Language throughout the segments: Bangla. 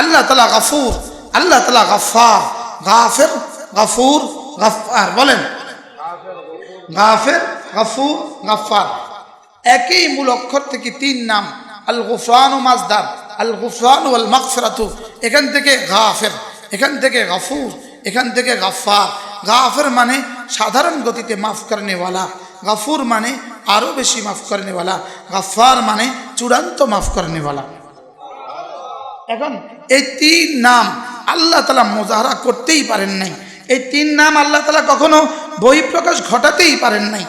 আল্লাহ তালা গাফুর, আল্লাহ তালা গাফার গাফের, গাফুর গাফার বলেন। গাফের, গাফুর গাফার একই মূল অক্ষর থেকে তিন নাম আল গুফরান ও মাজদার আল গুফরান ও আল মাকফরাতু এখান থেকে গাফের, এখান থেকে গাফুর, এখান থেকে গাফার গাফের মানে সাধারণ গতিতে মাফ করেনেওয়ালা, গাফুর মানে আরও বেশি মাফ করেনেওয়ালা গাফার মানে চূড়ান্ত মাফ করেনেওয়ালা। এখন এই তিন নাম আল্লাহ তালা মোজাহারা করতেই পারেন নাই। এই তিন নাম আল্লাহ তালা কখনো বই প্রকাশ ঘটাতেই পারেন নাই।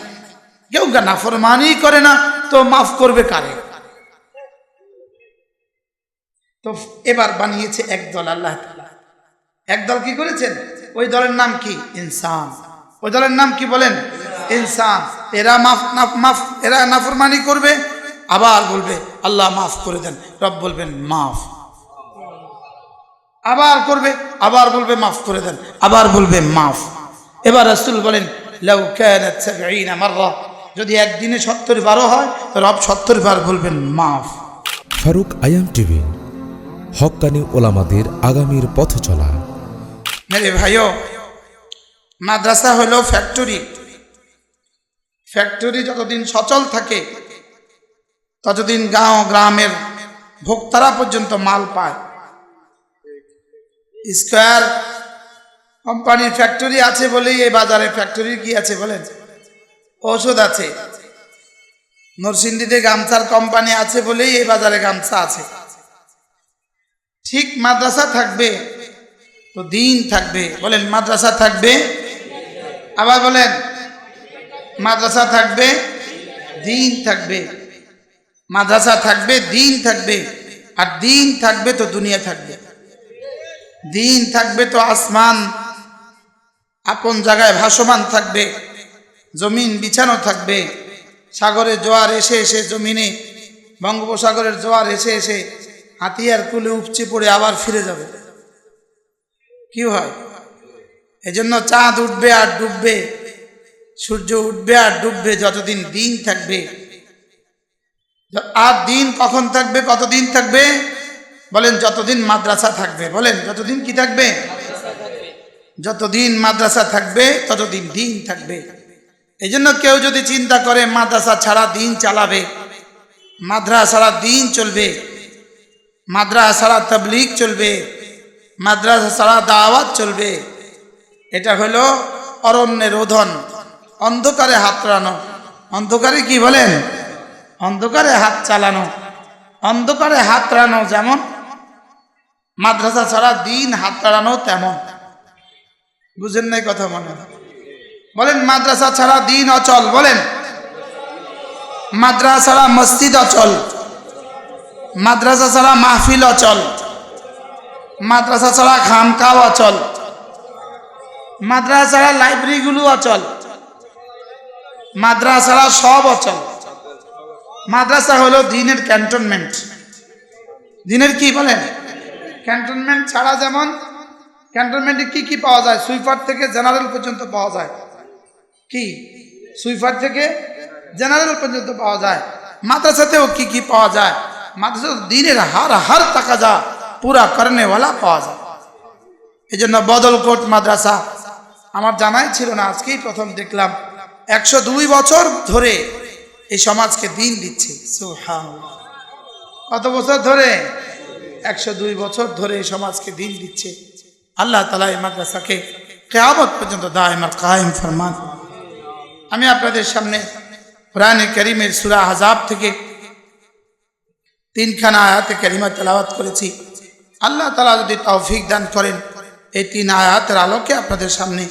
কেউ নাফরমানি করে না, তো মাফ করবে কারে? তো এবার বানিয়েছে একদল আল্লাহ তাআলা। একদল কি করেছেন? ওই দলের নাম কি? ইনসান। ওই দলের নাম কি বলেন? ইনসান। এরা মাফ মাফ, এরা নাফরমানি করবে, আবার বলবে, আল্লাহ মাফ করে দেন। রব বলবেন, মাফ। আবার করবে আবার বলবে মাফ করে দেন আবার বলবে মাফ। এবার রাসূল বলেন লাউ মাররা। যদি একদিনে সত্তর বারো হয় রব সত্তর বার বলবেন মাফ। ফারুক আয়াম টিভি হকানি ওলামাদের আগামীর পথ চলা। মেরে ভাইও মাদ্রাসা হলো ফ্যাক্টরি। ফ্যাক্টরি যতদিন সচল থাকে ততদিন গাঁও গ্রামের ভোক্তারা পর্যন্ত মাল পায়। স্কোয়ার কোম্পানির ফ্যাক্টরি আছে বলেই এই বাজারে ফ্যাক্টরি কি আছে বলেন? ঔষধ আছে। নরসিংদীতে গামছার কোম্পানি আছে বলেই এই বাজারে গামছা আছে। ঠিক মাদ্রাসা থাকবে তো দিন থাকবে। বলেন, মাদ্রাসা থাকবে? আবার বলেন, মাদ্রাসা থাকবে? দিন থাকবে। মাদ্রাসা থাকবে, দিন থাকবে। আর দিন থাকবে তো দুনিয়া থাকবে। দিন থাকবে তো আসমান, আপন জায়গায় ভাসমান থাকবে, জমিন বিছানো থাকবে, সাগরে জোয়ার এসে এসে জমিনে, বঙ্গোপসাগরের জোয়ার এসে এসে হাতিয়ার কুলে উপচে পড়ে আবার ফিরে যাবে। কি হয়? এজন্য চাঁদ উঠবে আর ডুববে, সূর্য উঠবে আর ডুববে যতদিন দিন থাকবে। আর দিন কখন থাকবে, কতদিন থাকবে? বলেন, যতদিন মাদ্রাসা থাকবে, বলেন, যতদিন কি থাকবে? যতদিন মাদ্রাসা থাকবে, ততদিন দিন থাকবে। এই জন্য কেউ যদি চিন্তা করে, মাদ্রাসা ছাড়া দিন চালাবে, মাদ্রাসা ছাড়া দিন চলবে, মাদ্রাসা ছাড়া তবলিগ চলবে, মাদ্রাসা ছাড়া দাওয়াত চলবে। এটা হলো অরণ্যের রোধন অন্ধকারে হাত চালানো। অন্ধকারে কি বলেন? অন্ধকারে হাত চালানো। অন্ধকারে হাত চালানো যেমন মাদ্রাসা ছাড়া দিন হাত চালানো তেমন। বুঝেন নাই কথা মনে? বলেন, মাদ্রাসা ছাড়া দিন অচল, বলেন। মাদ্রাসা ছাড়া মসজিদ অচল। মাদ্রাসা ছাড়া মাহফিল অচল। মাদ্রাসা ছাড়া খামকাও অচল। মাদ্রাসা ছাড়া লাইব্রেরিগুলো অচল। মাদ্রাসা ছাড়া সব অচল। মাদ্রাসা হলো দিনের ক্যান্টনমেন্ট। দিনের কি বলেন? ক্যান্টনমেন্ট ছাড়া যেমন ক্যান্টনমেন্টে কি কি পাওয়া যায়? সুইপার থেকে জেনারেল পর্যন্ত পাওয়া যায়। কি? সুইপার থেকে জেনারেল পর্যন্ত পাওয়া যায়। মাদ্রাসাতেও কি কি পাওয়া যায়? মাদ্রাসা দিনের হার হার যা পুরা করেনেওয়ালা পাওয়া যায়। এই জন্য বদলকোট মাদ্রাসা আমার জানাই ছিল না, আজকেই প্রথম দেখলাম। একশো দুই বছর ধরে এই সমাজকে দিন দিচ্ছে। কত বছর ধরে? একশো দুই বছর ধরে এই সমাজকে দিন দিচ্ছে। আল্লাহ তালা এই মাদ্রাসাকে কেয়ামত পর্যন্ত দায়মার কায়েম ফরমান। আমি আপনাদের সামনে কোরআনে করিমের সুরা হাজাব থেকে তিনখানা আয়াতে করিমা তেলাওয়াত করেছি। আল্লাহ তালা যদি তৌফিক দান করেন, এই তিন আয়াতের আলোকে আপনাদের সামনে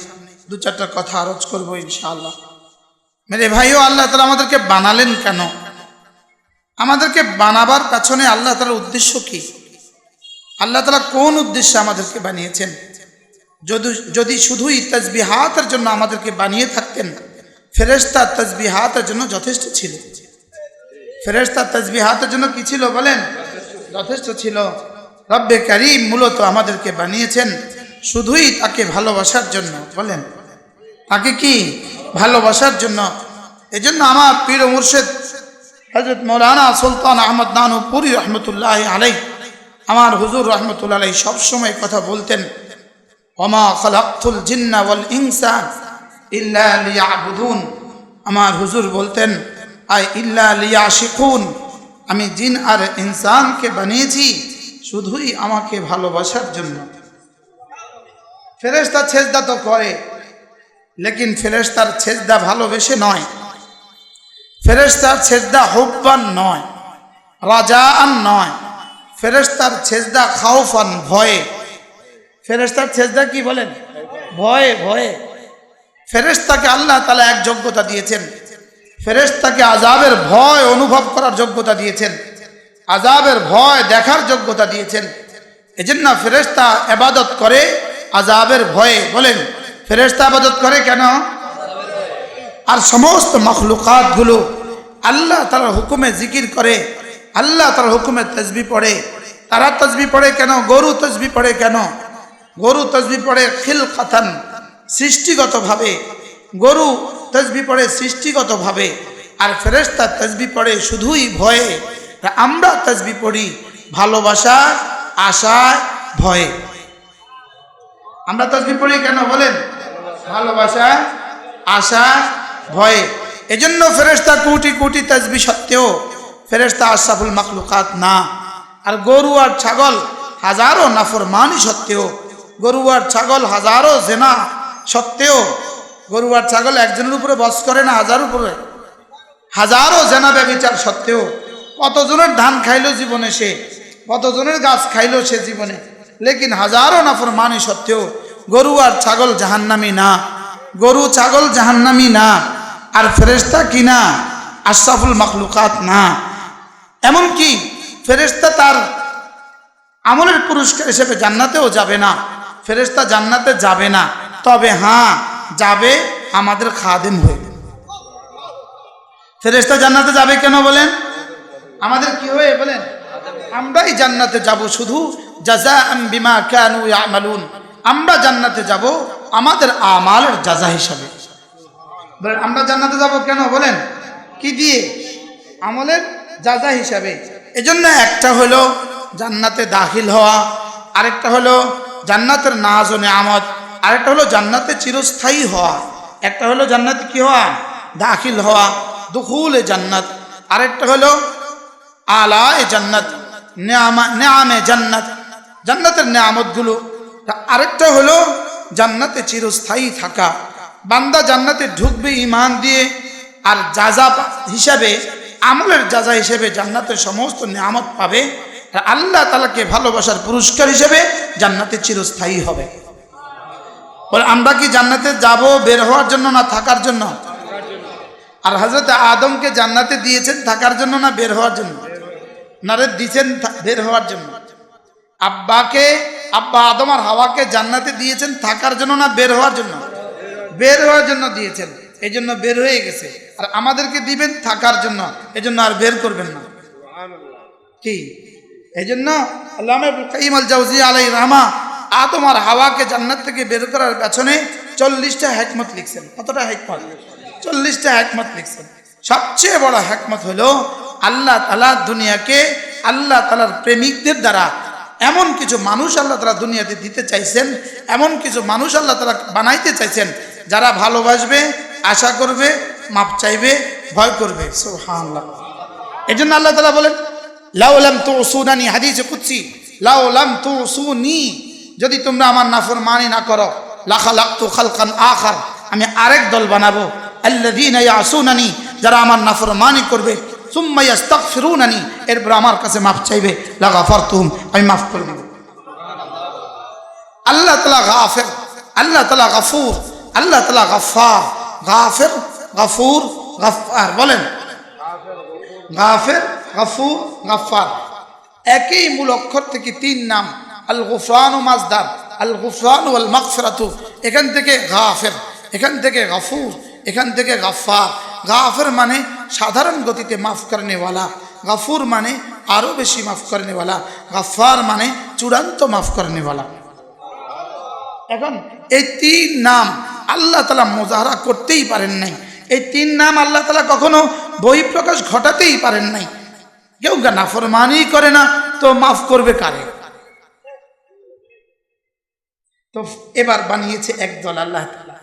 দু চারটা কথা আরজ করব ইনশাআল্লাহ। মেরে ভাইও, আল্লাহ তালা আমাদেরকে বানালেন কেন? আমাদেরকে বানাবার পেছনে আল্লাহ তালার উদ্দেশ্য কি? আল্লাহ তালা কোন উদ্দেশ্যে আমাদেরকে বানিয়েছেন? যদি যদি শুধুই তসবিহাতের জন্য আমাদেরকে বানিয়ে থাকতেন ফেরেস্তা তসবিহাতের জন্য যথেষ্ট ছিল। ফেরেস্তা তসবিহাতের জন্য কি ছিল বলেন? যথেষ্ট ছিল। রব্বে করিম মূলত আমাদেরকে বানিয়েছেন শুধুই তাকে ভালোবাসার জন্য, বলেন। তাকে কি ভালোবাসার জন্য? এজন্য আমার পীর মুর্শেদ হজরত মৌলানা সুলতান আহমদ নানুপুরি রহমতুল্লাহ আলাই আমার হুজুর রহমতুল্লাহ সবসময় কথা বলতেন আমার হুজুর বলতেন আই ইল্লা লিয়াশিকুন, আমি জিন আর ইনসানকে বানিয়েছি শুধুই আমাকে ভালোবাসার জন্য। ফেরেশতা ছেজদা তো করে, লেকিন ফেরেশতার ছেজদা ভালোবেসে নয়। ফেরেশতার ছেজদা হুব্বান নয়, রাজাআন নয়। ফেরেশতার ছেজদা খাউফান ভয়ে। ফেরেশতার ছেজদা কি বলেন? ভয়ে ভয়ে। ফেরেশতাকে আল্লাহ তালা এক যোগ্যতা দিয়েছেন। ফেরেশতাকে আজাবের ভয় অনুভব করার যোগ্যতা দিয়েছেন। আজাবের ভয় দেখার যোগ্যতা দিয়েছেন। এজন্য ফেরেশতা এবাদত করে আজাবের ভয়ে বলেন, ফেরেশতা আবাদত করে কেন? আর সমস্ত মখলুকাতগুলো আল্লাহ তার হুকুমে জিকির করে আল্লাহ তার হুকুমে তসবি পড়ে। তারা তসবি পড়ে কেন? গরু তসবি পড়ে কেন? গরু তসবি পড়ে খিল খাতান সৃষ্টিগতভাবে। গরু তসবি পড়ে সৃষ্টিগতভাবে। আর ফেরেশতা তসবি পড়ে শুধুই ভয়ে। আমরা তসবি পড়ি ভালোবাসা, আশায়, ভয়ে। আমরা তসবি পড়ি কেন বলেন? ভালোবাসা, আশা, ভয়ে। এজন্য ফেরেশতা কোটি কোটি তসবি সত্ত্বেও ফেরেশতা আশরাফুল মাকলুকাত না। আর গরু আর ছাগল হাজারো নাফর নাফরমানি সত্ত্বেও, গরু আর ছাগল হাজারো জেনা সত্ত্বেও, গরু আর ছাগল একজনের উপরে বস করে না হাজার উপরে? হাজারো জেনা ব্যবচার সত্ত্বেও, কতজনের ধান খাইলো জীবনে সে? কতজনের গাছ খাইলো সে জীবনে? লেকিন হাজারো নাফর মানি সত্ত্বেও, গরু আর ছাগল জাহান্নামি না। গরু, ছাগল জাহান্নামি না। আর ফেরেস্তা কি না? আশরাফুল মখলুকাত না। এমনকি ফেরেস্তা তার আমলের পুরস্কার হিসেবে জান্নাতেও যাবে না। ফেরেস্তা জান্নাতে যাবে না। তবে হ্যাঁ যাবে আমাদের খাদেম হয়ে। ফেরেস্তা জান্নাতে যাবে কেন বলেন? আমাদের কি হয়ে বলেন? আমরাই জান্নাতে যাব শুধু জাজা বিমা কানু ইয়ামালুন। আমরা জান্নাতে যাব আমাদের আমালের জাজা হিসাবে। বলেন, আমরা জান্নাতে যাব কেন বলেন? কি দিয়ে? আমলের জাজা হিসাবে। এজন্য একটা হলো জান্নাতে দাখিল হওয়া, আরেকটা হলো জান্নাতের নাজ ও নেয়ামত, আরেকটা হলো জান্নাতে চিরস্থায়ী হওয়া, একটা হলো জান্নাতে কি হওয়া? দাখিল হওয়া, দুখুলে জান্নাত, আরেকটা হলো আলা এ জান্নাত, নেয়ামা জান্নাত। জান্নাতের নেয়ামতগুলো আরেকটা হলো জান্নাতে চিরস্থায়ী থাকা। বান্দা জান্নাতে ঢুকবে ইমান দিয়ে, আর যা হিসাবে আমলের যাজা হিসেবে জান্নাতের সমস্ত নিয়ামত পাবে আল্লাহ তালাকে ভালোবাসার পুরস্কার হিসেবে জান্নাতে চিরস্থায়ী হবে। বলে, আমরা কি জান্নাতে যাব বের হওয়ার জন্য না থাকার জন্য? আর হজরত আদমকে জান্নাতে দিয়েছেন থাকার জন্য না বের হওয়ার জন্য? নারে দিয়েছেন বের হওয়ার জন্য। আব্বাকে, আব্বা আদম আর হাওয়াকে জান্নাতে দিয়েছেন থাকার জন্য না বের হওয়ার জন্য? বের হওয়ার জন্য দিয়েছেন। এই জন্য বের হয়ে গেছে। আর আমাদেরকে দিবেন থাকার জন্য এই জন্য আর বের করবেন না। কি? এই জন্য আল্লাহ জাউজি আলাই রাহমা আদম আর হাওয়াকে জান্নাত থেকে বের করার পেছনে চল্লিশটা হ্যাকমত লিখছেন। কতটা হ্যাকমত চল্লিশটা হ্যাকমত লিখছেন। সবচেয়ে বড় হ্যাকমত হলো আল্লাহ তালা দুনিয়াকে আল্লাহ তালার প্রেমিকদের দ্বারা এমন কিছু মানুষ আল্লাহ তালা দুনিয়াতে দিতে চাইছেন এমন কিছু মানুষ আল্লাহ তালা বানাইতে চাইছেন যারা ভালোবাসবে আশা করবে, মাপ চাইবে, ভয় করবে। সুবহানাল্লাহ। এই জন্য আল্লাহ তালা বলেন লাউলাম তো সুনানি হাদিসে কুচ্ছি লাউলাম তো সুনি যদি তোমরা আমার নাফর মানি না করো লাখা লাখতু খালকান আখার, আমি আরেক দল বানাবো। আল্লাদিন ইয়াসুনানি, যারা আমার নাফর মানি করবে, সুম্মা ইয়াস্তাগফিরুনানি, এরপর আমার কাছে মাফ চাইবে লাগাফারতুহুম আমি মাফ করে দেব। আল্লাহ তালা গাফের, আল্লাহ তালা গাফুর, আল্লাহ তালা গাফার গাফের, গাফুর গাফার বলেন। গাফের, গাফুর গাফার একই মূল অক্ষর থেকে তিন নাম। আল গুফরান ও মাজদার আল গুফরান ও আল মাকফরাতু এখান থেকে গাফের, এখান থেকে গাফুর, এখান থেকে গাফার গাফের মানে সাধারণ গতিতে মাফ করেনেওয়ালা। গাফুর মানে আরও বেশি মাফ করেনেওয়ালা। গাফার মানে চূড়ান্ত মাফ করেনেওয়ালা। এখন এই তিন নাম আল্লাহ তালা মোজাহারা করতেই পারেন নাই। এই তিন নাম আল্লাহ তালা কখনো বই প্রকাশ ঘটাতেই পারেন নাই। কেউ নাফরমানি করে না, তো মাফ করবে কারে? তো এবার বানিয়েছে একদল আল্লাহ তাআলা।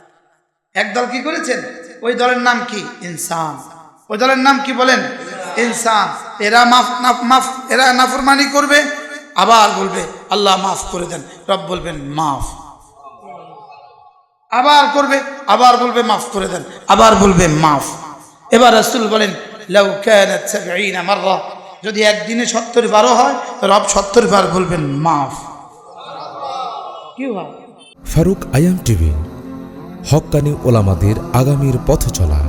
একদল কি করেছেন? ওই দলের নাম কি? ইনসান। ওই দলের নাম কি বলেন? ইনসান। এরা মাফ মাফ, এরা নাফরমানি করবে, আবার বলবে, আল্লাহ মাফ করে দেন। রব বলবেন, মাফ। আবার করবে আবার বলবে মাফ করে দেন আবার বলবে মাফ। এবার রসুল বলেন লাউ কানাত আমার মাররা। যদি একদিনে সত্তর বারো হয় রব সত্তর বার বলবেন মাফ। কি হয়? ফারুক আয়াম টিভি হকানি ওলামাদের আগামীর পথ চলা